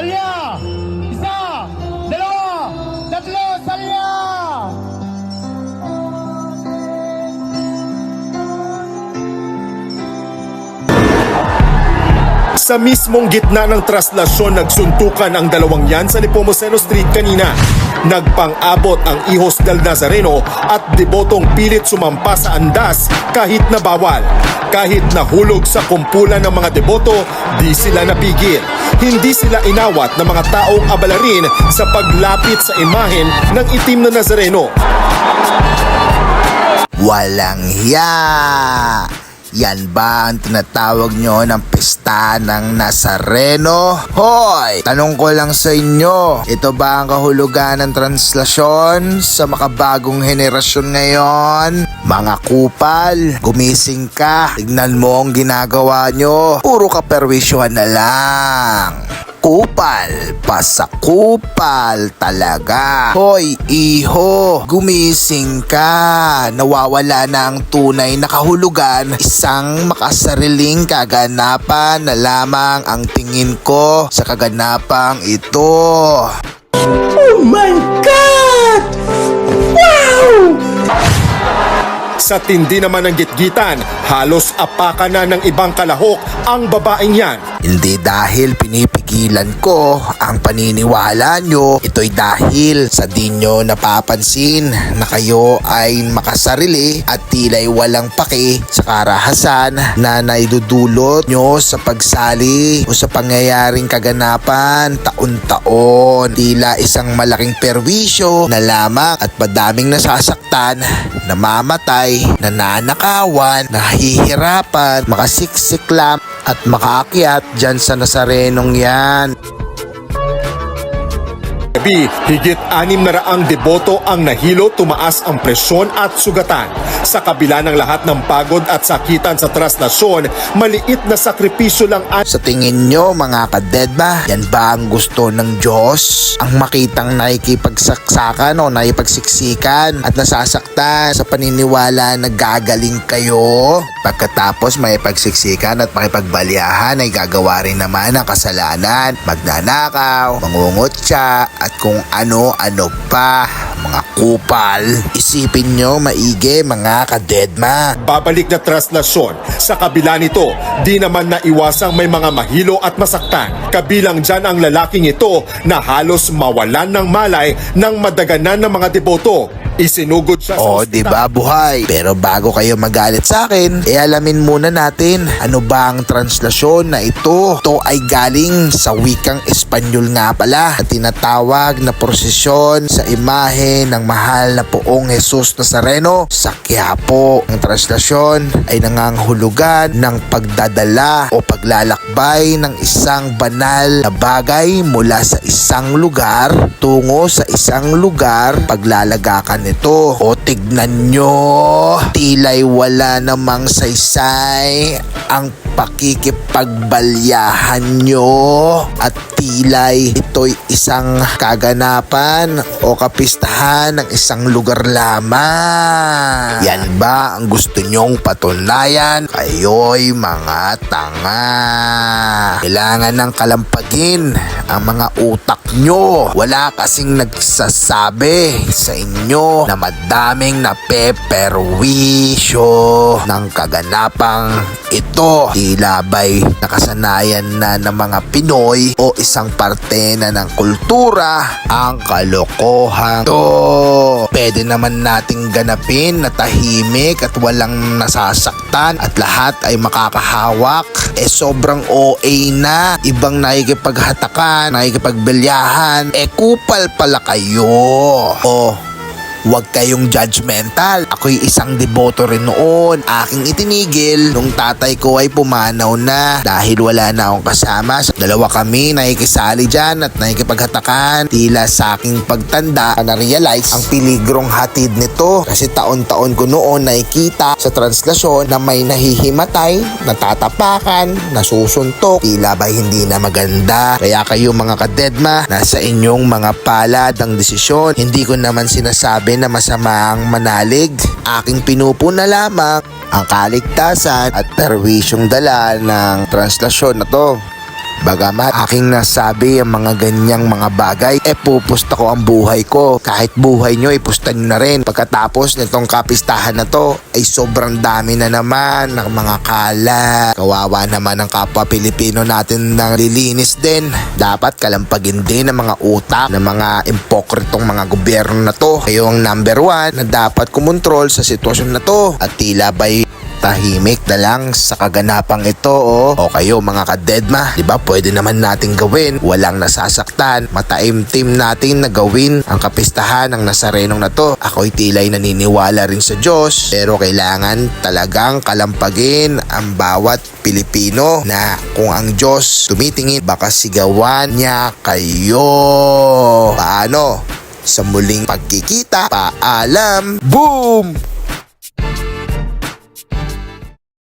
Стрелять! Sa mismong gitna ng traslasyon, nagsuntukan ang dalawang yan sa Nepomuceno Street kanina. Nagpang-abot ang ihos del Nazareno at debotong pilit sumampa sa andas kahit na bawal. Kahit nahulog sa kumpulan ng mga deboto, di sila napigil. Hindi sila inawat ng mga taong abala rin sa paglapit sa imahen ng itim na Nazareno. Walang hiya! Yan ba ang tinatawag nyo ng pista ng Nazareno? Hoy! Tanong ko lang sa inyo, ito ba ang kahulugan ng translasyon sa makabagong henerasyon ngayon? Mga kupal, gumising ka. Tignan mo ang ginagawa nyo. Puro kaperwisyohan na lang. Kupal, pasakupal talaga. Hoy, iho, gumising ka. Nawawala na ang tunay na kahulugan. Isang makasariling kaganapan na lamang ang tingin ko sa kaganapang ito. Sa tindi naman ng gitgitan, halos apakan na ng ibang kalahok ang babaeng yan. Hindi dahil pinipigilan ko ang paniniwala nyo, ito'y dahil sa di nyo napapansin na kayo ay makasarili at tila'y walang paki sa karahasan na naidudulot nyo sa pagsali o sa pangyayaring kaganapan taon-taon. Tila isang malaking perwisyo na lamang at madaming nasasaktan, namamatay, nananakawan, nahihirapan, makasiksik lang at makaakyat dyan sa Nazarenong yan. Gabi, higit anim na raang deboto ang nahilo, tumaas ang presyon at sugatan. Sa kabila ng lahat ng pagod at sakitan sa traslasyon, maliit na sakripisyo lang ang Sa tingin nyo mga kadedma, yan ba ang gusto ng Diyos? Ang makitang nakikipagsaksakan o nakipagsiksikan at nasasaktan sa paniniwala na gagaling kayo? Pagkatapos may pagsiksikan at makipagbalyahan ay gagawa rin naman ang kasalanan, magnanakaw, mangungutya at kung ano-ano pa mga kupal. Isipin nyo maigi mga kadedma. babalik na traslasyon. Sa kabila nito, di naman naiwasang may mga mahilo at masaktan. Kabilang dyan ang lalaking ito na halos mawalan ng malay ng madaganan ng mga deboto. Isinugod siya sa O, ospital. di ba buhay? Pero bago kayo magalit sa akin, e alamin muna natin ano ba ang translasyon na ito. Ito ay galing sa wikang Espanyol nga pala na tinatawag na prosesyon sa imahe ng mahal na poong Jesus Nazareno sa Quiapo. Ang translasyon ay nangangahulugan ng pagdadala o paglalakbay ng isang banal na bagay mula sa isang lugar tungo sa isang lugar paglalagakan nito. O tignan nyo, tila'y wala namang saysay. Ang pakikipagbalyahan nyo. At tila'y ito'y isang kaganapan o kapistahan ng isang lugar lamang. Yan ba ang gusto nyong patunayan? Kayo'y mga tanga. Kailangan ng kalampagin ang mga utak nyo. Wala kasing nagsasabi sa inyo na madaming napeperwisyo ng kaganapang ito. Tila ba'y nakasanayan na ng mga Pinoy o isang parte na ng kultura ang kalokohan to. Pwede naman nating ganapin na tahimik at walang nasasaktan at lahat ay makakahawak. Eh sobrang OA na. Ibang nakikipaghatakan, nakikipagbilyahan. Eh kupal pala kayo. Oh, Huwag kayong judgmental. Ako'y isang deboto rin noon. Aking itinigil nung tatay ko ay pumanaw na dahil wala na akong kasama. Dalawa kami nakikisali dyan at nakikipaghatakan. Tila sa aking pagtanda na-realize ang piligrong hatid nito. Kasi taon-taon ko noon nakikita sa translasyon na may nahihimatay, natatapakan, nasusuntok. Tila ba hindi na maganda. Kaya kayo mga kadedma, nasa inyong mga palad ang desisyon. Hindi ko naman sinasabi na masama ang manalig. Aking pinupuna lamang ang kaligtasan at perwisyong dala ng translasyon na to. Bagamat aking nasabi ang mga ganyang mga bagay, eh pupusta ko ang buhay ko. Kahit buhay nyo, ipusta nyo na rin. Pagkatapos nitong kapistahan na to, ay sobrang dami na naman ng mga kalat. Kawawa naman ang kapwa Pilipino natin na lilinis din. Dapat kalampagin din ang mga utak ng mga impokritong mga gobyerno na to. Kayo ang number one na dapat kumontrol sa sitwasyon na to. At tila ba'y tahimik na lang sa kaganapang ito oh. o kayo mga kadedma di ba pwede naman nating gawin. Walang nasasaktan. Mataimtim natin na gawin ang kapistahan ng nasarenong na to. Ako'y tilay naniniwala rin sa Diyos pero kailangan talagang kalampagin ang bawat Pilipino na kung ang Diyos tumitingin baka sigawan niya kayo. Paano? Sa muling pagkikita paalam. Boom